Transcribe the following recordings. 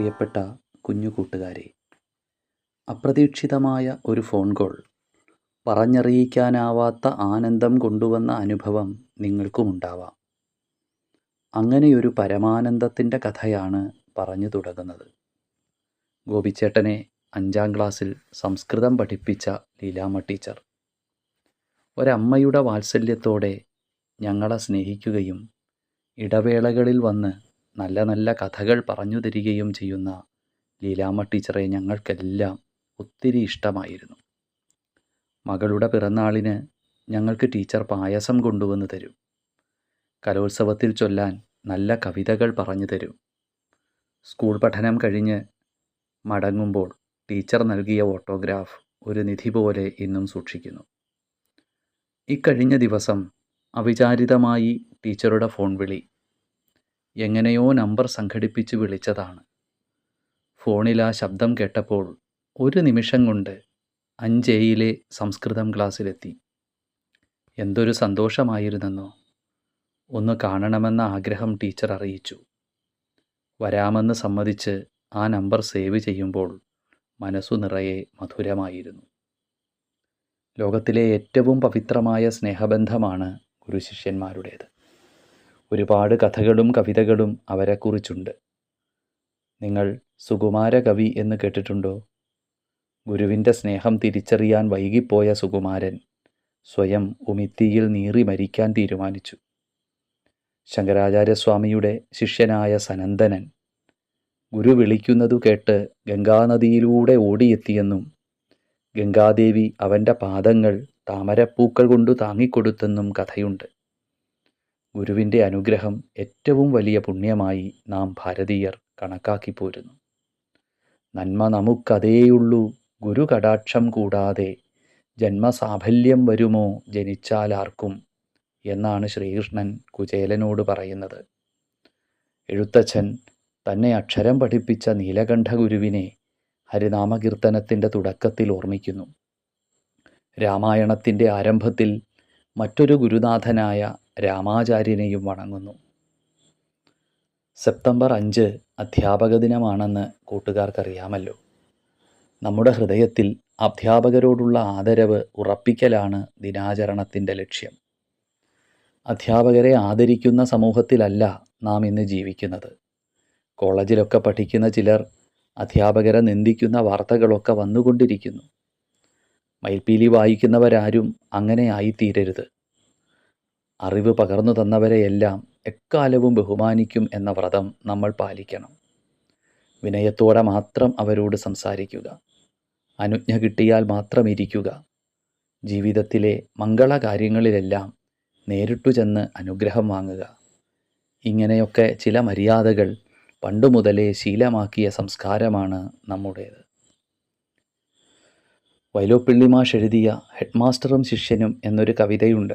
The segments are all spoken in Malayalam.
പ്രിയപ്പെട്ട കുഞ്ഞു കൂട്ടുകാരെ അപ്രതീക്ഷിതമായ ഒരു ഫോൺ കോൾ പറഞ്ഞറിയിക്കാനാവാത്ത ആനന്ദം കൊണ്ടുവന്ന അനുഭവം നിങ്ങൾക്കുമുണ്ടാവാം. അങ്ങനെയൊരു പരമാനന്ദത്തിന്റെ കഥയാണ് പറഞ്ഞു തുടങ്ങുന്നത്. ഗോപിച്ചേട്ടനെ അഞ്ചാം ക്ലാസ്സിൽ സംസ്കൃതം പഠിപ്പിച്ച ലീലാമ്മ ടീച്ചർ. ഒരമ്മയുടെ വാത്സല്യത്തോടെ ഞങ്ങളെ സ്നേഹിക്കുകയും ഇടവേളകളിൽ വന്ന് നല്ല നല്ല കഥകൾ പറഞ്ഞു തരികയും ചെയ്യുന്ന ലീലാമ്മ ടീച്ചറെ ഞങ്ങൾക്കെല്ലാം ഒത്തിരി ഇഷ്ടമായിരുന്നു. മകളുടെ പിറന്നാളിന് ഞങ്ങൾക്ക് ടീച്ചർ പായസം കൊണ്ടുവന്ന് തരും. കലോത്സവത്തിൽ ചൊല്ലാൻ നല്ല കവിതകൾ പറഞ്ഞു തരും. സ്കൂൾ പഠനം കഴിഞ്ഞ് മടങ്ങുമ്പോൾ ടീച്ചർ നൽകിയ ഓട്ടോഗ്രാഫ് ഒരു നിധി പോലെ ഇന്നും സൂക്ഷിക്കുന്നു. ഇക്കഴിഞ്ഞ ദിവസം അവിചാരിതമായി ടീച്ചറുടെ ഫോൺ വിളി എങ്ങനെയോ നമ്പർ സംഘടിപ്പിച്ച് വിളിച്ചതാണ്. ഫോണിൽ ആ ശബ്ദം കേട്ടപ്പോൾ ഒരു നിമിഷം കൊണ്ട് അഞ്ചേയിലെ സംസ്കൃതം ക്ലാസ്സിലെത്തി. എന്തൊരു സന്തോഷമായിരുന്നെന്നോ. ഒന്ന് കാണണമെന്ന ആഗ്രഹം ടീച്ചർ അറിയിച്ചു. വരാമെന്ന് സമ്മതിച്ച് ആ നമ്പർ സേവ് ചെയ്യുമ്പോൾ മനസ്സു നിറയെ മധുരമായിരുന്നു. ലോകത്തിലെ ഏറ്റവും പവിത്രമായ സ്നേഹബന്ധമാണ് ഗുരുശിഷ്യന്മാരുടേത്. ഒരുപാട് കഥകളും കവിതകളും അവരെക്കുറിച്ചുണ്ട് നിങ്ങൾ സുകുമാര കവി എന്ന് കേട്ടിട്ടുണ്ടോ? ഗുരുവിന്റെ സ്നേഹം തിരിച്ചറിയാൻ വൈകിപ്പോയ സുകുമാരൻ സ്വയം ഉമിത്തിയിൽ നീറി മരിക്കാൻ തീരുമാനിച്ചു. ശങ്കരാചാര്യസ്വാമിയുടെ ശിഷ്യനായ സനന്ദനൻ ഗുരു വിളിക്കുന്നതു കേട്ട് ഗംഗാനദിയിലൂടെ ഓടിയെത്തിയെന്നും ഗംഗാദേവി അവന്റെ പാദങ്ങൾ താമരപ്പൂക്കൾ കൊണ്ടു താങ്ങിക്കൊടുത്തെന്നും കഥയുണ്ട്. ഗുരുവിന്റെ അനുഗ്രഹം ഏറ്റവും വലിയ പുണ്യമായി നാം ഭാരതീയർ കണക്കാക്കി പോരുന്നു. നന്മ നമുക്കതേയുള്ളൂ ഗുരു കടാക്ഷം കൂടാതെ ജന്മസാഫല്യം വരുമോ ജനിച്ചാലാർക്കും എന്നാണ് ശ്രീകൃഷ്ണൻ കുചേലനോട് പറയുന്നത്. എഴുത്തച്ഛൻ തന്നെ അക്ഷരം പഠിപ്പിച്ച നീലകണ്ഠ ഗുരുവിനെ ഹരിനാമകീർത്തനത്തിന്റെ തുടക്കത്തിൽ ഓർമ്മിക്കുന്നു. രാമായണത്തിന്റെ ആരംഭത്തിൽ മറ്റൊരു ഗുരുനാഥനായ രാമാചാര്യനെയും വണങ്ങുന്നു. സെപ്റ്റംബർ അഞ്ച് അധ്യാപക ദിനമാണെന്ന് കൂട്ടുകാർക്കറിയാമല്ലോ. നമ്മുടെ ഹൃദയത്തിൽ അധ്യാപകരോടുള്ള ആദരവ് ഉറപ്പിക്കലാണ് ദിനാചരണത്തിന്റെ ലക്ഷ്യം. അധ്യാപകരെ ആദരിക്കുന്ന സമൂഹത്തിലല്ല നാം ഇന്ന് ജീവിക്കുന്നത്. കോളേജിലൊക്കെ പഠിക്കുന്ന ചിലർ അധ്യാപകരെ നിന്ദിക്കുന്ന വാർത്തകളൊക്കെ വന്നുകൊണ്ടിരിക്കുന്നു. മയിൽപ്പീലി വായിക്കുന്നവരാരും അങ്ങനെ ആയിത്തീരരുത്. അറിവ് പകർന്നു തന്നവരെയെല്ലാം എക്കാലവും ബഹുമാനിക്കും എന്ന വ്രതം നമ്മൾ പാലിക്കണം. വിനയത്തോടെ മാത്രം അവരോട് സംസാരിക്കുക. അനുജ്ഞ കിട്ടിയാൽ മാത്രം ഇരിക്കുക. ജീവിതത്തിലെ മംഗള കാര്യങ്ങളിലെല്ലാം നേരിട്ടു ചെന്ന് അനുഗ്രഹം വാങ്ങുക. ഇങ്ങനെയൊക്കെ ചില മര്യാദകൾ പണ്ടുമുതലേ ശീലമാക്കിയ സംസ്കാരമാണ് നമ്മുടേത്. വൈലോപ്പിള്ളിമാഷ് എഴുതിയ ഹെഡ്മാസ്റ്ററും ശിഷ്യനും എന്നൊരു കവിതയുണ്ട്.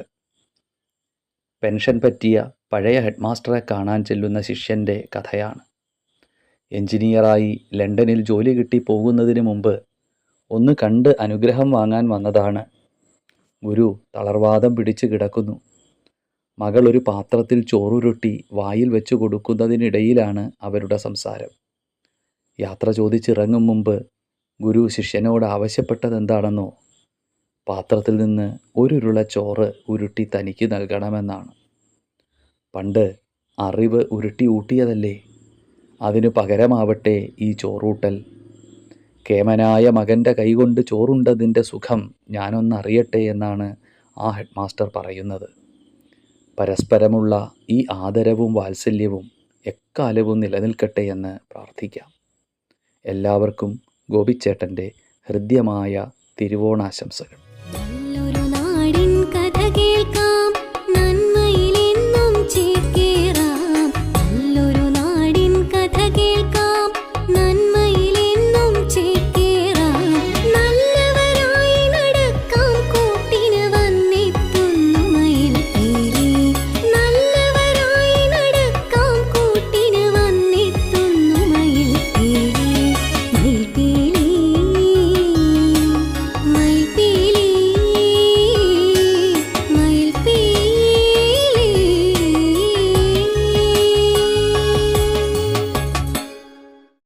പെൻഷൻ പറ്റിയ പഴയ ഹെഡ്മാസ്റ്ററെ കാണാൻ ചെല്ലുന്ന ശിഷ്യന്റെ കഥയാണ്. എഞ്ചിനീയറായി ലണ്ടനിൽ ജോലി കിട്ടി പോകുന്നതിന് മുമ്പ് ഒന്ന് കണ്ട് അനുഗ്രഹം വാങ്ങാൻ വന്നതാണ്. ഗുരു തളർവാദം പിടിച്ചു കിടക്കുന്നു. മകൾ ഒരു പാത്രത്തിൽ ചോറുരുട്ടി വായിൽ വെച്ചു കൊടുക്കുന്നതിനിടയിലാണ് അവരുടെ സംസാരം. യാത്ര ചോദിച്ചിറങ്ങും മുമ്പ് ഗുരു ശിഷ്യനോട് ആവശ്യപ്പെട്ടത് എന്താണെന്നോ പാത്രത്തിൽ നിന്ന് ഒരുരുള ചോറ് ഉരുട്ടി തനിക്ക് നൽകണമെന്നാണ്. പണ്ട് അറിവ് ഉരുട്ടി ഊട്ടിയതല്ലേ? അതിനു പകരമാവട്ടെ ഈ ചോറൂട്ടൽ. കേമനായ മകന്റെ കൈകൊണ്ട് ചോറുണ്ടതിന്റെ സുഖം ഞാനൊന്നറിയട്ടെ എന്നാണ് ആ ഹെഡ്മാസ്റ്റർ പറയുന്നത്. പരസ്പരമുള്ള ഈ ആദരവും വാത്സല്യവും എക്കാലവും നിലനിൽക്കട്ടെ എന്ന് പ്രാർത്ഥിക്കാം. എല്ലാവർക്കും ഗോപിച്ചേട്ടന്റെ ഹൃദ്യമായ തിരുവോണാശംസകൾ.